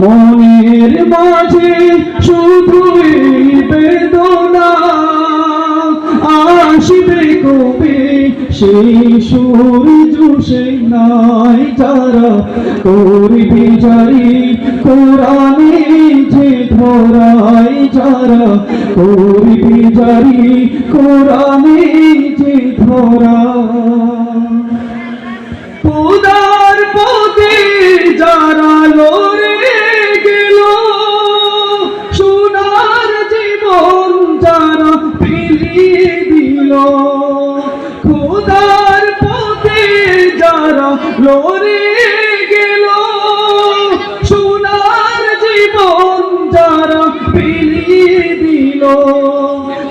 মনের মাঝে শুধুই বেদনা আসবে কবে? সেই সূর্য সে নাই যারা করবি জারি, কোরআনে যে ধরাই যারা করবি জারি, কোরআনে যে ধরা। খুদার পথে যারা লড়ে গেল, সোনার জীবন যারা ফিরিয়ে দিল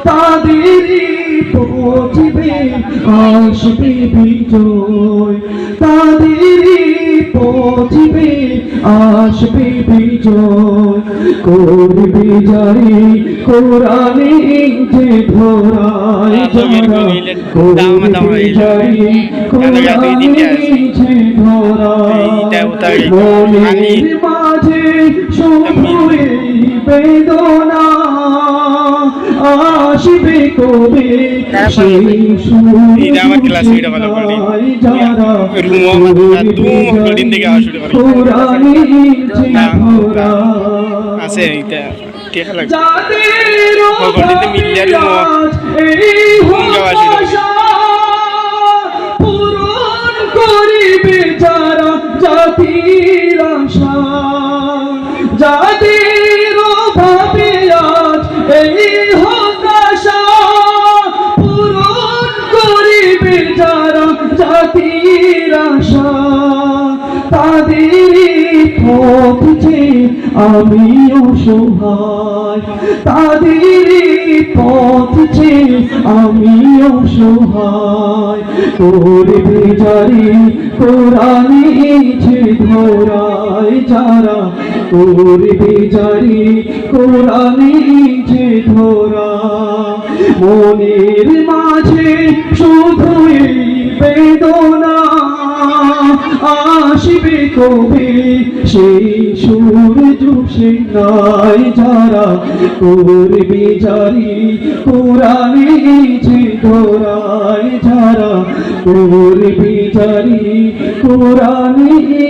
তাদেরই পৌঁছবে আসবে বিজয়। তাদেরই পৌঁছবে আসবে বিজয়। করবে যারে কোরআনে যে ধরায় যারা করবে যারে কোরআনে যে ধরায়। মনের মাঝে শুধুই বেদনা আসবে কবে? সেই। যারা হলদিন থেকে ধরা আছে এইটা টেকা লাগে যাদের হলদিতে মিলিয়ে রুমও এই গাওয়া শুরু করে। হতাশা পূরণ করিবে যারা জাতির আশা যাদের ভাবে আজ এই হতাশা পূরণ করিবে যারা জাতির আশা তাদের পথ যে আমিও সহায় তাদের পথ যে আমিও সহায়। করবে যারে কোরআনে যে ধরায় যারা করবে যারে কোরআনে যে ধরা, মনের মাঝে শুধুই আসবে কবে সেই সূর্য সে নাই যারা করবে জারি। কোরআনে যে ধরায় যারা করবে জারি। কোরআনে যে